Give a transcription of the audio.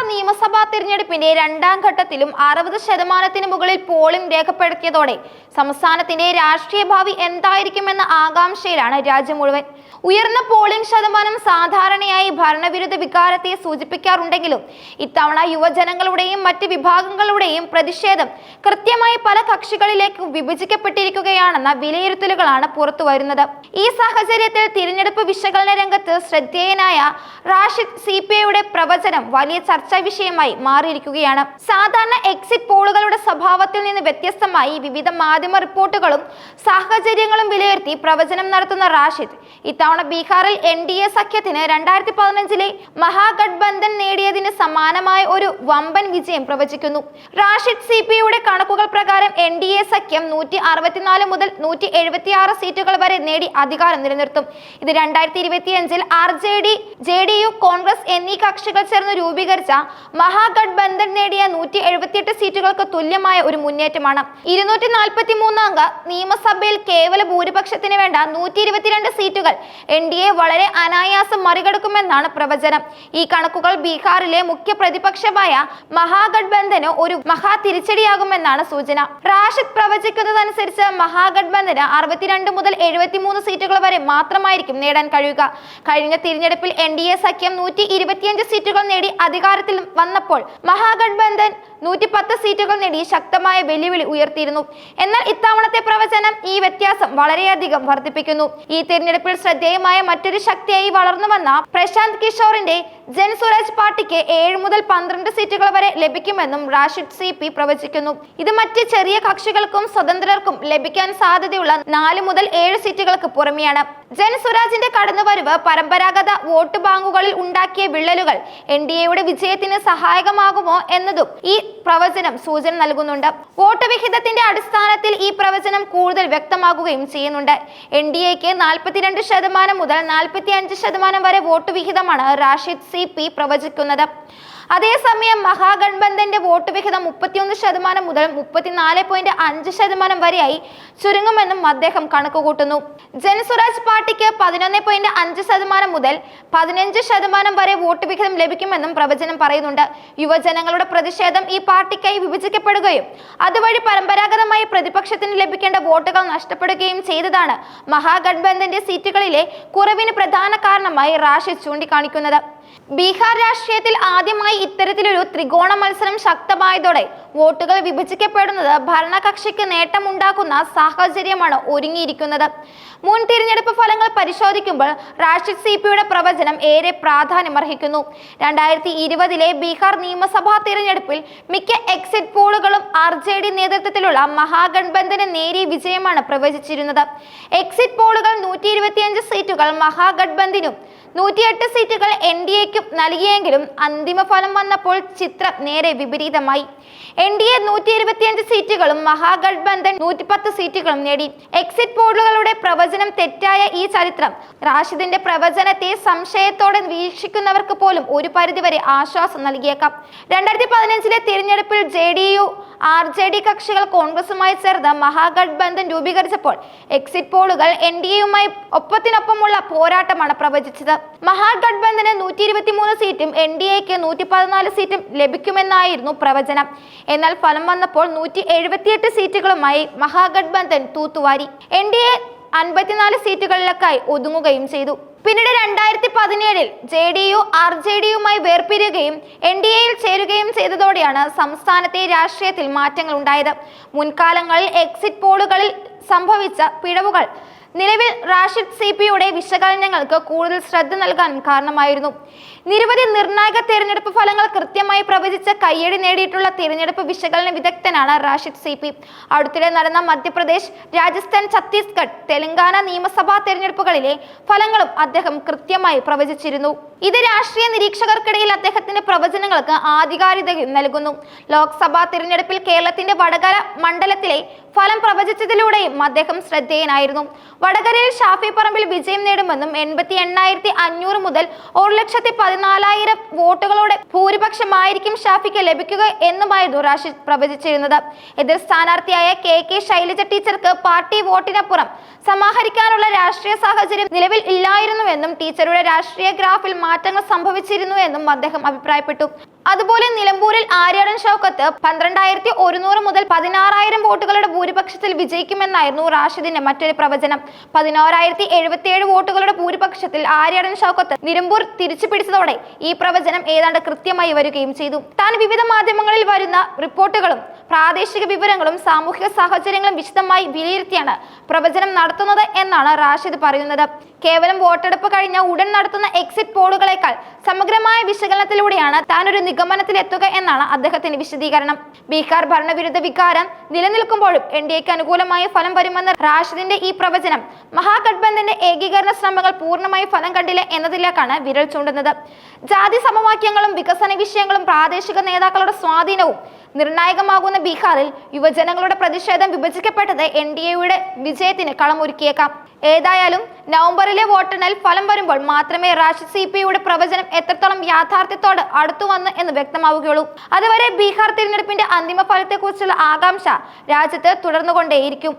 ബീഹാർ നിയമസഭാ തിരഞ്ഞെടുപ്പിന്റെ രണ്ടാം ഘട്ടത്തിലും അറുപത് ശതമാനത്തിന് മുകളിൽ പോളിംഗ് രേഖപ്പെടുത്തിയതോടെ സംസ്ഥാനത്തിന്റെ രാഷ്ട്രീയ ഭാവി എന്തായിരിക്കുമെന്ന ആകാംക്ഷയിലാണ് രാജ്യം മുഴുവൻ. ഉയർന്ന പോളിംഗ് ശതമാനം സാധാരണയായി ഭരണവിരുദ്ധ വികാരത്തെ സൂചിപ്പിക്കാറുണ്ടെങ്കിലും ഇത്തവണ യുവജനങ്ങളുടെയും മറ്റ് വിഭാഗങ്ങളുടെയും പ്രതിഷേധം കൃത്യമായി പല കക്ഷികളിലേക്ക് വിഭജിക്കപ്പെട്ടിരിക്കുകയാണെന്ന വിലയിരുത്തലുകളാണ് പുറത്തു വരുന്നത് ഈ സാഹചര്യത്തിൽ തിരഞ്ഞെടുപ്പ് വിശകലന രംഗത്ത് ശ്രദ്ധേയനായ റാഷിദ് സി പി ഐയുടെ പ്രവചനം വലിയ ചർച്ചാ വിഷയമായി മാറിയിരിക്കുകയാണ്. സാധാരണ എക്സിറ്റ് പോളുകളുടെ സ്വഭാവത്തിൽ നിന്ന് വ്യത്യസ്തമായി വിവിധ മാധ്യമ റിപ്പോർട്ടുകളും സാഹചര്യങ്ങളും വിലയിരുത്തി പ്രവചനം നടത്തുന്ന റാഷിദ് ഇത്തവണ ബീഹാറിൽ എൻ ഡി എ സഖ്യത്തിന് രണ്ടായിരത്തി പതിനഞ്ചിലെ മഹാഗഡ്ബന്ധൻ നേടിയതിന് സമാനമായ ഒരു വമ്പൻ വിജയം പ്രവചിക്കുന്നു. റാഷിദ് സി പി യുടെ കണക്കുകൾ പ്രകാരം എൻ ഡി എ സഖ്യം നൂറ്റി അറുപത്തിനാല് മുതൽ നൂറ്റി എഴുപത്തിയാറ് സീറ്റുകൾ വരെ നേടി അധികാരം നിലനിർത്തും. ഇത് രണ്ടായിരത്തി ഇരുപത്തിയഞ്ചിൽ R J D J D U Congress എന്നീ കക്ഷികൾ ചേർന്ന് രൂപീകരിച്ച മഹാഗഡ്ബന്ധൻ നേടിയ നൂറ്റി എഴുപത്തിയെട്ട് സീറ്റുകൾക്ക് തുല്യമായ ഒരു മുന്നേറ്റമാണ്. ഇരുന്നൂറ്റി നാൽപ്പത്തി മൂന്നാം നിയമസഭയിൽ കേവല ഭൂരിപക്ഷത്തിന് വേണ്ട നൂറ്റി ഇരുപത്തിരണ്ട് സീറ്റുകൾ എൻ ഡി എ വളരെ അനായാസം മറികടക്കുമെന്നാണ് പ്രവചനം. ഈ കണക്കുകൾ ബീഹാറിലെ മുഖ്യ പ്രതിപക്ഷമായ മഹാഗഡ്ബന്ധന് ഒരു മഹാ തിരിച്ചടിയാകുമെന്നാണ് സൂചന. റാഷിദ് പ്രവചിക്കുന്നതനുസരിച്ച് മഹാഗഡ്ബന്ധന് അറുപത്തിരണ്ട് മുതൽ എഴുപത്തിമൂന്ന് സീറ്റുകൾ വരെ മാത്രമായിരിക്കും നേടാൻ കഴിയുക. കഴിഞ്ഞ തിരഞ്ഞെടുപ്പിൽ എൻ ഡി എ സഖ്യം നൂറ്റി ഇരുപത്തിയഞ്ച് സീറ്റുകൾ നേടി അധികാരത്തിൽ വന്നപ്പോൾ മഹാഗഡ്ബന്ധൻ നൂറ്റി പത്ത് സീറ്റുകൾ നേടി ശക്തമായ വെല്ലുവിളി ഉയർത്തിയിരുന്നു. എന്നാൽ ഇത്തവണത്തെ പ്രവചനം ഈ വ്യത്യാസം വളരെയധികം വർദ്ധിപ്പിക്കുന്നു. ഈ തിരഞ്ഞെടുപ്പിൽ ശ്രദ്ധേയമായ മറ്റൊരു ശക്തിയായി വളർന്നു വന്ന പ്രശാന്ത് കിഷോറിന്റെ ജൻ സ്വരാജ് പാർട്ടിക്ക് ഏഴ് മുതൽ പന്ത്രണ്ട് സീറ്റുകൾ വരെ ലഭിക്കുമെന്നും റാഷിദ് സി പി പ്രവചിക്കുന്നു. ഇത് മറ്റ് ചെറിയ കക്ഷികൾക്കും സ്വതന്ത്രർക്കും ലഭിക്കാൻ സാധ്യതയുള്ള നാല് മുതൽ ഏഴ് സീറ്റുകൾക്ക് പുറമെയാണ്. ജനസ്വരാജിന്റെ കടന്നുവരവ് പരമ്പരാഗത വോട്ട് ബാങ്കുകളിൽ ഉണ്ടാക്കിയ വിള്ളലുകൾ എൻ ഡി എയുടെ വിജയത്തിന് സഹായകമാകുമോ എന്നതും ഈ പ്രവചനം സൂചന നൽകുന്നുണ്ട്. വോട്ട് വിഹിതത്തിന്റെ അടിസ്ഥാനത്തിൽ ഈ പ്രവചനം കൂടുതൽ വ്യക്തമാകുകയും ചെയ്യുന്നുണ്ട്. എൻ ഡി എക്ക് നാൽപ്പത്തിരണ്ട് ശതമാനം മുതൽ നാൽപ്പത്തി അഞ്ച് ശതമാനം വരെ വോട്ട് വിഹിതമാണ് റാഷിദ് സി പി പ്രവചിക്കുന്നത്. അതേസമയം മഹാഗൺബന്ധന്റെ വോട്ട് വിഹിതം മുപ്പത്തിയൊന്ന് ശതമാനം മുതൽ മുപ്പത്തിനാല് പോയിന്റ് അഞ്ച് ശതമാനം വരെയായി ചുരുങ്ങുമെന്നും അദ്ദേഹം കണക്കുകൂട്ടുന്നു. ജനസ്വരാജ് പാർട്ടിക്ക് പതിനൊന്ന് പോയിന്റ് അഞ്ച് ശതമാനം മുതൽ പതിനഞ്ച് ശതമാനം വരെ വോട്ട് വിഹിതം ലഭിക്കുമെന്നും പ്രവചനം പറയുന്നുണ്ട്. യുവജനങ്ങളുടെ പ്രതിഷേധം ഈ പാർട്ടിക്കായി വിഭജിക്കപ്പെടുകയും അതുവഴി പരമ്പരാഗതമായി പ്രതിപക്ഷത്തിന് ലഭിക്കേണ്ട വോട്ടുകൾ നഷ്ടപ്പെടുകയും ചെയ്തതാണ് മഹാഗഡ്ബന്ധന്റെ സീറ്റുകളിലെ കുറവിന് പ്രധാന കാരണമായി റാഷി ചൂണ്ടിക്കാണിക്കുന്നത്. ബീഹാർ രാഷ്ട്രീയത്തിൽ ആദ്യമായി ഇത്തരത്തിലൊരു ത്രികോണ മത്സരം ശക്തമായതോടെ വോട്ടുകൾ വിഭജിക്കപ്പെടുന്നത് ഭരണകക്ഷിക്ക് നേട്ടമുണ്ടാക്കുന്ന സാഹചര്യമാണ് ഒരുങ്ങിയിരിക്കുന്നത്. മുൻ തിരഞ്ഞെടുപ്പ് ഫലങ്ങൾ പരിശോധിക്കുമ്പോൾ റാഷിദ് സി പിയുടെ പ്രവചനം ഏറെ പ്രാധാന്യമർഹിക്കുന്നു. രണ്ടായിരത്തി ഇരുപതിലെ ബീഹാർ നിയമസഭാ തിരഞ്ഞെടുപ്പിൽ മിക്ക എക്സിറ്റ് പോളുകളും ആർ ജെ ഡി നേതൃത്വത്തിലുള്ള മഹാഗഡ്ബന്ധന് നേരിയ വിജയമാണ് പ്രവചിച്ചിരുന്നത്. എക്സിറ്റ് പോളുകൾ നൂറ്റി സീറ്റുകൾ മഹാഗഡ്ബന്ധിനും നൂറ്റിയെട്ട് സീറ്റുകൾ എൻ ഡി എക്കും നൽകിയെങ്കിലും അന്തിമ ഫലം വന്നപ്പോൾ ചിത്രം നേരെ വിപരീതമായി. എൻ ഡി എ നൂറ്റി ഇരുപത്തിയഞ്ച് സീറ്റുകളും മഹാഗഡ്ബന്ധൻ നൂറ്റിപ്പത്ത് സീറ്റുകളും നേടി. എക്സിറ്റ് പോളുകളുടെ പ്രവചനം തെറ്റായ ഈ ചരിത്രം. റാഷിദിന്റെ പ്രവചനത്തെ സംശയത്തോടെ വീക്ഷിക്കുന്നവർക്ക് പോലും ഒരു പരിധിവരെ ആശ്വാസം നൽകിയേക്കാം. രണ്ടായിരത്തി പതിനഞ്ചിലെ തിരഞ്ഞെടുപ്പിൽ J D U R J D കക്ഷികൾ കോൺഗ്രസുമായി ചേർന്ന് മഹാഗഡ്ബന്ധൻ രൂപീകരിച്ചപ്പോൾ എക്സിറ്റ് പോളുകൾ എൻ ഡി എയുമായി ഒപ്പത്തിനൊപ്പമുള്ള പോരാട്ടമാണ് പ്രവചിച്ചത്. മഹാഗഡ്ബന്ധന് നൂറ്റി ഇരുപത്തി മൂന്ന് സീറ്റും എൻ ഡി എക്ക് നൂറ്റി പതിനാല് സീറ്റും ലഭിക്കുമെന്നായിരുന്നു പ്രവചനം. എന്നാൽ ഫലം വന്നപ്പോൾ നൂറ്റി എഴുപത്തിയെട്ട് സീറ്റുകളുമായി മഹാഗഡ്ബന്ധൻ തൂത്തുവാരി. എൻ ഡി എ അൻപത്തിനാല് സീറ്റുകളിലേക്കായി ഒതുങ്ങുകയും ചെയ്തു. പിന്നീട് രണ്ടായിരത്തി പതിനേഴിൽ J D U R J D യുമായി വേർപിരിയുകയും എൻ ഡി എയിൽ ചേരുകയും ചെയ്തതോടെയാണ് സംസ്ഥാനത്തെ രാഷ്ട്രീയത്തിൽ മാറ്റങ്ങൾ ഉണ്ടായത് മുൻകാലങ്ങളിൽ എക്സിറ്റ് പോളുകളിൽ സംഭവിച്ച പിഴവുകൾ നിലവിൽ റാഷിദ് സി പിയുടെ വിശകലനങ്ങൾക്ക് കൂടുതൽ ശ്രദ്ധ നൽകാൻ കാരണമായിരുന്നു. നിരവധി നിർണായക തിരഞ്ഞെടുപ്പ് ഫലങ്ങൾ കൃത്യമായി പ്രവചിച്ച കയ്യടി നേടിയിട്ടുള്ള തിരഞ്ഞെടുപ്പ് വിശകലന വിദഗ്ധനാണ് റാഷിദ് സി പി. അടുത്തിടെ നടന്ന മധ്യപ്രദേശ് രാജസ്ഥാൻ ഛത്തീസ്ഗഡ് തെലങ്കാന നിയമസഭാ തെരഞ്ഞെടുപ്പുകളിലെ ഫലങ്ങളും അദ്ദേഹം കൃത്യമായി പ്രവചിച്ചിരുന്നു. ഇത് രാഷ്ട്രീയ നിരീക്ഷകർക്കിടയിൽ അദ്ദേഹത്തിന്റെ പ്രവചനങ്ങൾക്ക് ആധികാരികത നൽകുന്നു. ലോക്സഭാ തിരഞ്ഞെടുപ്പിൽ കേരളത്തിന്റെ വടകര മണ്ഡലത്തിലെ ഫലം പ്രവചിച്ചതിലൂടെയും അദ്ദേഹം ശ്രദ്ധേയനായിരുന്നു. വടകരയിൽ ഷാഫി പറമ്പിൽ വിജയം നേടുമെന്നും എൺപത്തി എണ്ണായിരത്തി അഞ്ഞൂറ് മുതൽ ഒരു ലക്ഷത്തി പതിനാലായിരം വോട്ടുകളോടെ ഭൂരിപക്ഷമായിരിക്കും ഷാഫിക്ക് ലഭിക്കുക എന്നുമായിരുന്നു റാഷിദ് പ്രവചിച്ചിരുന്നത്. എതിർ സ്ഥാനാർത്ഥിയായ കെ കെ ശൈലജ ടീച്ചർക്ക് പാർട്ടി വോട്ടിനപ്പുറം സമാഹരിക്കാനുള്ള രാഷ്ട്രീയ സാഹചര്യം നിലവിൽ ഇല്ലായിരുന്നുവെന്നും ടീച്ചറുടെ രാഷ്ട്രീയ ഗ്രാഫിൽ മാറ്റങ്ങൾ സംഭവിച്ചിരുന്നു എന്നും അദ്ദേഹം അഭിപ്രായപ്പെട്ടു. അതുപോലെ നിലമ്പൂരിൽ ആര്യാടൻ ഷൗക്കത്ത് പന്ത്രണ്ടായിരത്തി ഒരുന്നൂറ് മുതൽ പതിനാറായിരം വോട്ടുകളുടെ ഭൂരിപക്ഷത്തിൽ വിജയിക്കുമെന്നായിരുന്നു റാഷിദിന്റെ മറ്റൊരു പ്രവചനം. പതിനോരായിരത്തി എഴുപത്തിയേഴ് വോട്ടുകളുടെ ഭൂരിപക്ഷത്തിൽ ആര്യാടൻ ഷൗക്കത്ത് നിലമ്പൂർ തിരിച്ചു പിടിച്ചതോടെ ഈ പ്രവചനം ഏതാണ്ട് കൃത്യമായി വരികയും ചെയ്തു. താൻ വിവിധ മാധ്യമങ്ങളിൽ വരുന്ന റിപ്പോർട്ടുകളും പ്രാദേശിക വിവരങ്ങളും സാമൂഹിക സാഹചര്യങ്ങളും വിശദമായി വിലയിരുത്തിയാണ് പ്രവചനം നടത്തുന്നത് എന്നാണ് റാഷിദ് പറയുന്നത്. കേവലം വോട്ടെടുപ്പ് കഴിഞ്ഞ ഉടൻ നടത്തുന്ന എക്സിറ്റ് പോളുകളെക്കാൾ സമഗ്രമായ വിശകലനത്തിലൂടെയാണ് താൻ ഒരു നിഗമനത്തിലെത്തുക എന്നാണ് അദ്ദേഹത്തിന്റെ വിശദീകരണം. ബീഹാർ ഭരണവിരുദ്ധ വികാരം നിലനിൽക്കുമ്പോഴും എൻ ഡി എക്ക് അനുകൂലമായ ഫലം വരുമെന്ന റാഷിദിന്റെ ഈ പ്രവചനം മഹാഗഡ്ബന്ധന്റെ ഏകീകരണ ശ്രമങ്ങൾ പൂർണമായി ഫലം കണ്ടില്ല എന്നതിലേക്കാണ് വിരൽ ചൂണ്ടുന്നത്. ജാതി സമവാക്യങ്ങളും വികസന വിഷയങ്ങളും പ്രാദേശിക നേതാക്കളുടെ സ്വാധീനവും നിർണായകമാകുന്ന ബീഹാറിൽ യുവജനങ്ങളുടെ പ്രതിഷേധം വിഭജിക്കപ്പെട്ടത് എൻ ഡി എയുടെ വിജയത്തിന് കളമൊരുക്കിയേക്കാം. ഏതായാലും നവംബറിലെ വോട്ടെണ്ണൽ ഫലം വരുമ്പോൾ മാത്രമേ റാഷിദ് സി പി യുടെ പ്രവചനം എത്രത്തോളം യാഥാർത്ഥ്യത്തോട് അടുത്തു വന്നു എന്ന് വ്യക്തമാവുകയുള്ളൂ. അതുവരെ ബീഹാർ തിരഞ്ഞെടുപ്പിന്റെ അന്തിമ ഫലത്തെക്കുറിച്ചുള്ള ആകാംക്ഷ രാജ്യത്ത് തുടർന്നുകൊണ്ടേയിരിക്കും.